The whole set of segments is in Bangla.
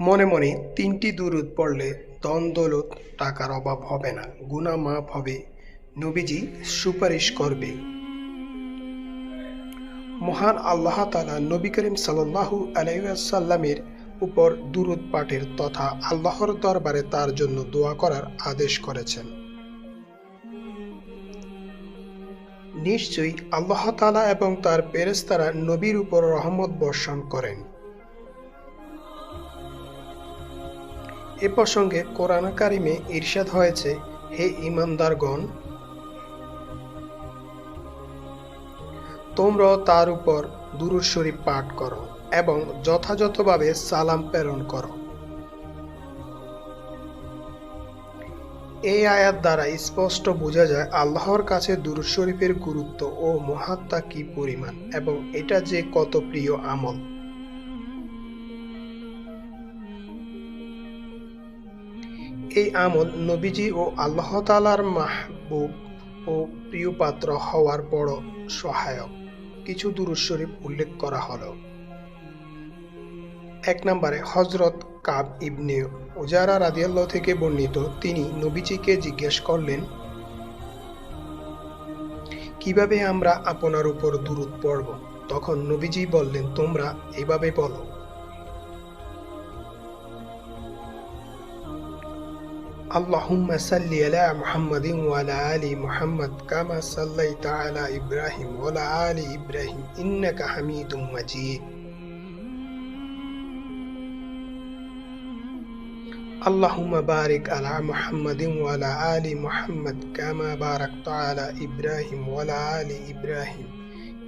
মনে মনে তিনটি দুরুদ পড়লে দন দৌলত টাকার অভাব হবে না গুনা মাফ হবে। নবীজি সুপারিশ করবে। মহান আল্লাহ তালা নবী করিম সাল্লাহু আলাইসাল্লামের উপর দুরুদ পাঠের তথা আল্লাহর দরবারে তার জন্য দোয়া করার আদেশ করেছেন। নিশ্চয়ই আল্লাহ তালা এবং তার পেরেস্তারা নবীর উপর রহমত বর্ষণ করেন। এ প্রসঙ্গে কোরআন কারিমে ঈর্ষাদ হয়েছে, হে ইমানদারগণ! তোমরাও তার উপর দুরুদ শরীফ পাঠ করো এবং যথাযথভাবে সালাম প্রেরণ করো। এই আয়াত দ্বারা স্পষ্ট বোঝা যায় আল্লাহর কাছে দুরুদ শরীফের গুরুত্ব ও মহাত্মা কি পরিমাণ এবং এটা যে কত প্রিয় আমল। এই আমল নবীজি ও আল্লাহ তালার মাহবুব ও প্রিয় পাত্র হওয়ার বড় সহায়ক। কিছু দুরুদ শরীফ উল্লেখ করা হলো। এক নম্বরে হজরত কাব ইবনে ওজারা রাদিয়াল্লাহ থেকে বর্ণিত, তিনি নবীজিকে জিজ্ঞেস করলেন, কীভাবে আমরা আপনার উপর দূরত পড়ব? তখন নবীজি বললেন, তোমরা এভাবে বলো। اللهم صل على محمد وعلى آل محمد كما صليت على إبراهيم وعلى آل إبراهيم إنك حميد مجيد اللهم بارك على محمد وعلى آل محمد كما باركت على إبراهيم وعلى آل إبراهيم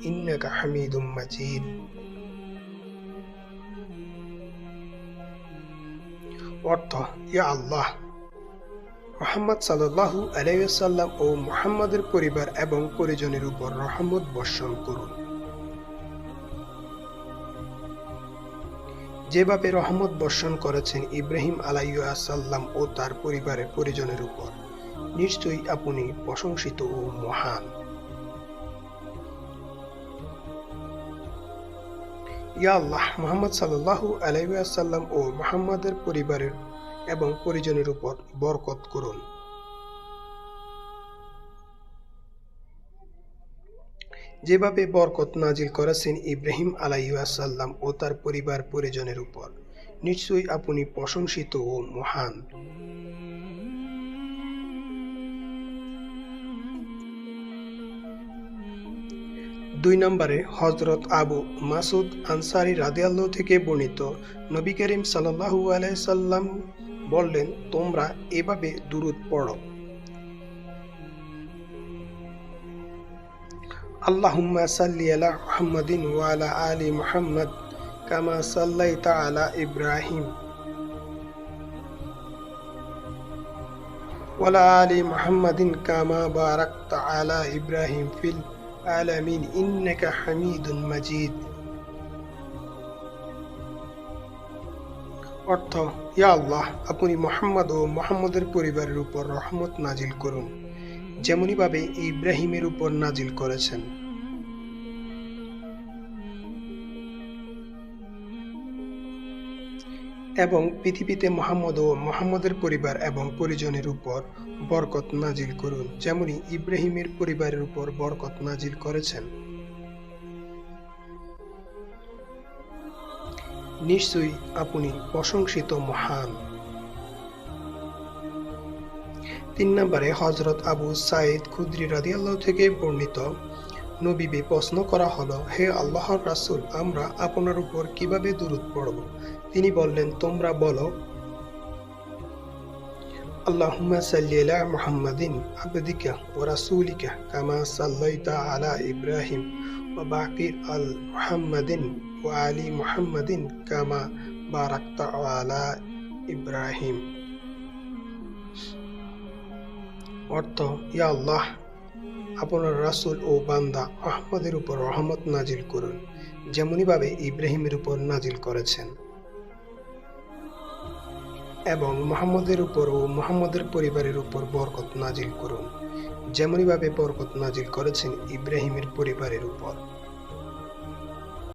إنك حميد مجيد অর্থ ইয়া আল্লাহ মোহাম্মদ সাল্লাহু আলাইসাল্লাম ও মুহাম্মাদের পরিবার এবং পরিজনের উপর রহমত বর্ষণ করুন। যেভাবে রহমত বর্ষণ করেছেন ইব্রাহিম আলাইসাল্লাম ও তার পরিবারের পরিজনের উপর, নিশ্চয়ই আপনি প্রশংসিত ও মহান। ইয়া আল্লাহ, মোহাম্মদ সাল্লাহু আলাইসাল্লাম ও মোহাম্মদের পরিবারের এবং পরিজনের উপর বরকত করুন। যেভাবে বরকত নাজিল করেছেন ইব্রাহিম আলাইসাল্লাম ও তার পরিবার পরিজনের উপর, নিশ্চয়ই আপনি প্রশংসিত ও মহান। দুই নম্বরে হজরত আবু মাসুদ আনসারি রাদিয়াল্লাহ থেকে বর্ণিত নবী করিম সাল্লাহু আলাইসাল্লাম বললেন, তোমরা এভাবে দূরত পড়ো। আল্লাহুম্মা সাল্লি আলা মুহাম্মাদিন ওয়া আলা আলি মুহাম্মদ কামা সাল্লাইতা আলা ইব্রাহিম। ওয়ালা আলি মুহাম্মাদিন কামা বারাকতা আলা ইব্রাহিম ফিল আলামিন ইন্নাকা হামিদুন মাজিদ। অর্থ ইয়া আল্লাহ, আপনি মোহাম্মদ ও মোহাম্মদের পরিবারের উপর রহমত নাজিল করুন যেমনইভাবে ইব্রাহিমের উপর নাজিল করেছেন। এবং পৃথিবীতে মোহাম্মদ ও মোহাম্মদের পরিবার এবং পরিজনের উপর বরকত নাজিল করুন, যেমনি ইব্রাহিমের পরিবারের উপর বরকত নাজিল করেছেন। নিশ্চয়ই আপনি প্রশংসিত মহান। তিন নম্বরে হজরত আবু সাইদ খুদ্রি রাদিয়াল্লাহ থেকে বর্ণিত নবীবে প্রশ্ন করা হলো, হে আল্লাহর রাসুল, আমরা আপনার উপর কীভাবে দূরত পড়ব? তিনি বললেন, তোমরা বলো, আল্লাহুম্মা সাল্লি আলা মুহাম্মাদিন আবদিকা ওয়া রাসূলিকা কামা সাল্লাইতা আলা ইব্রাহিম ওয়া বাকির আল মুহাম্মাদিন ওয়া আলি মুহাম্মাদিন কামা বারাকতা আলা ইব্রাহিম। অর্থ, ইয়া আল্লাহ, আপনার রাসূল ও বান্দা আহমদের উপর রহমত নাজিল করুন যেমনইভাবে ইব্রাহিমের উপর নাজিল করেছেন। এবং মোহাম্মদের উপর ও মোহাম্মদের পরিবারের উপর বরকত নাজিল করুন যেমনইভাবে বরকত নাজিল করেছেন ইব্রাহিমের পরিবারের উপর।